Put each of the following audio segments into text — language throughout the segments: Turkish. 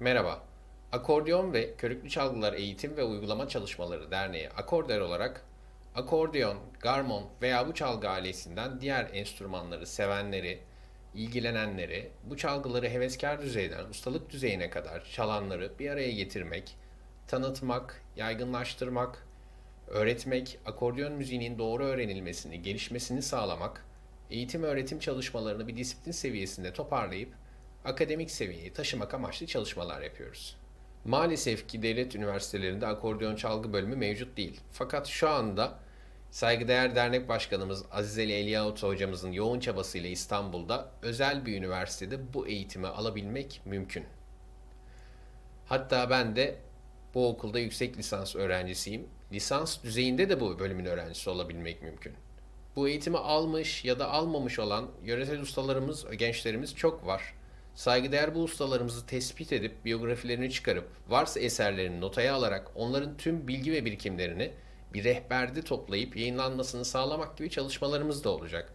Merhaba. Akordeon ve Körüklü Çalgılar Eğitim ve Uygulama Çalışmaları Derneği Akorder olarak akordeon, garmon veya bu çalgı aletinden diğer enstrümanları sevenleri, ilgilenenleri, bu çalgıları heveskar düzeyden ustalık düzeyine kadar çalanları bir araya getirmek, tanıtmak, yaygınlaştırmak, öğretmek, akordeon müziğinin doğru öğrenilmesini, gelişmesini sağlamak, eğitim öğretim çalışmalarını bir disiplin seviyesinde toparlayıp akademik seviyeye taşımak amaçlı çalışmalar yapıyoruz. Maalesef ki devlet üniversitelerinde akordeon çalgı bölümü mevcut değil. Fakat şu anda saygıdeğer dernek başkanımız Azizeli Eliyahut hocamızın yoğun çabasıyla İstanbul'da özel bir üniversitede bu eğitimi alabilmek mümkün. Hatta ben de bu okulda yüksek lisans öğrencisiyim. Lisans düzeyinde de bu bölümün öğrencisi olabilmek mümkün. Bu eğitimi almış ya da almamış olan yöresel ustalarımız, gençlerimiz çok var. Saygıdeğer bu ustalarımızı tespit edip biyografilerini çıkarıp varsa eserlerini notaya alarak onların tüm bilgi ve birikimlerini bir rehberde toplayıp yayınlanmasını sağlamak gibi çalışmalarımız da olacak.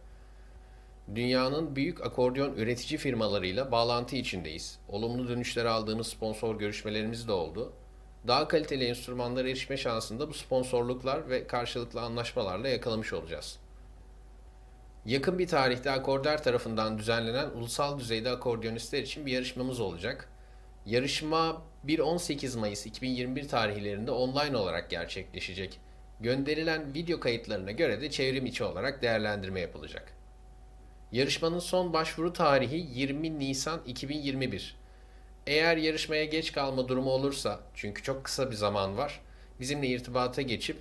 Dünyanın büyük akordeon üretici firmalarıyla bağlantı içindeyiz. Olumlu dönüşler aldığımız sponsor görüşmelerimiz de oldu. Daha kaliteli enstrümanlara erişme şansında bu sponsorluklar ve karşılıklı anlaşmalarla yakalamış olacağız. Yakın bir tarihte Akorder tarafından düzenlenen ulusal düzeyde akordeonistler için bir yarışmamız olacak. Yarışma 1-18 Mayıs 2021 tarihlerinde online olarak gerçekleşecek. Gönderilen video kayıtlarına göre de çevrim içi olarak değerlendirme yapılacak. Yarışmanın son başvuru tarihi 20 Nisan 2021. Eğer yarışmaya geç kalma durumu olursa, çünkü çok kısa bir zaman var, bizimle irtibata geçip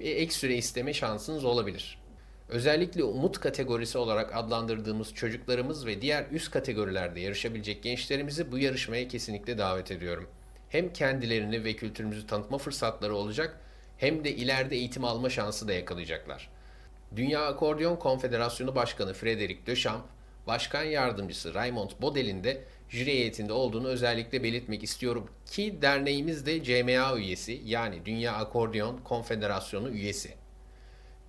bir ek süre isteme şansınız olabilir. Özellikle umut kategorisi olarak adlandırdığımız çocuklarımız ve diğer üst kategorilerde yarışabilecek gençlerimizi bu yarışmaya kesinlikle davet ediyorum. Hem kendilerini ve kültürümüzü tanıtma fırsatları olacak hem de ileride eğitim alma şansı da yakalayacaklar. Dünya Akordeon Konfederasyonu Başkanı Frederic Deschamps, Başkan Yardımcısı Raymond Bodel'in de jüri heyetinde olduğunu özellikle belirtmek istiyorum ki derneğimiz de CMA üyesi yani Dünya Akordeon Konfederasyonu üyesi.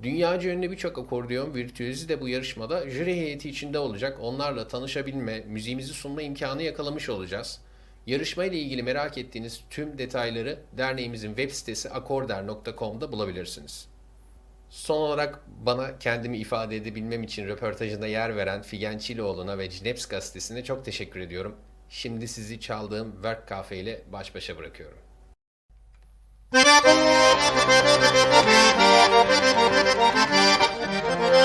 Dünyaca ünlü birçok akordeon virtüözü de bu yarışmada jüri heyeti içinde olacak. Onlarla tanışabilme, müziğimizi sunma imkanı yakalamış olacağız. Yarışma ile ilgili merak ettiğiniz tüm detayları derneğimizin web sitesi akorder.com'da bulabilirsiniz. Son olarak bana kendimi ifade edebilmem için röportajında yer veren Figen Çiloğlu'na ve Cineps gazetesine çok teşekkür ediyorum. Şimdi sizi çaldığım Work Cafe ile baş başa bırakıyorum. Thank Thank you.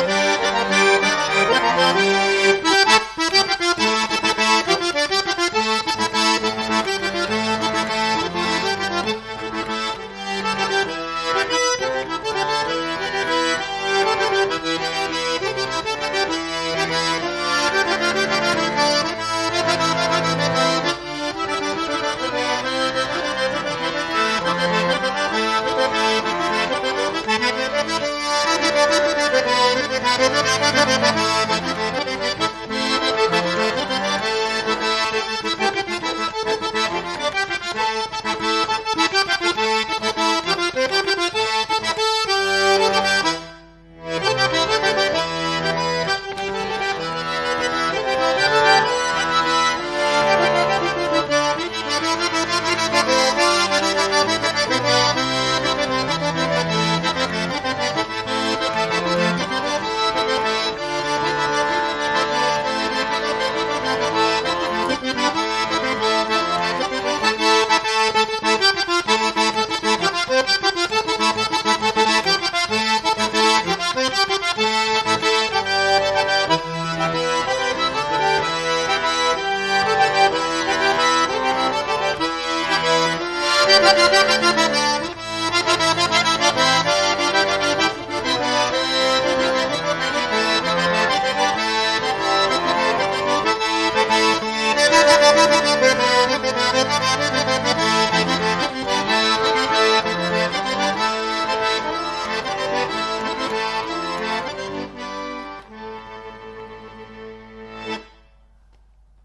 Thank you.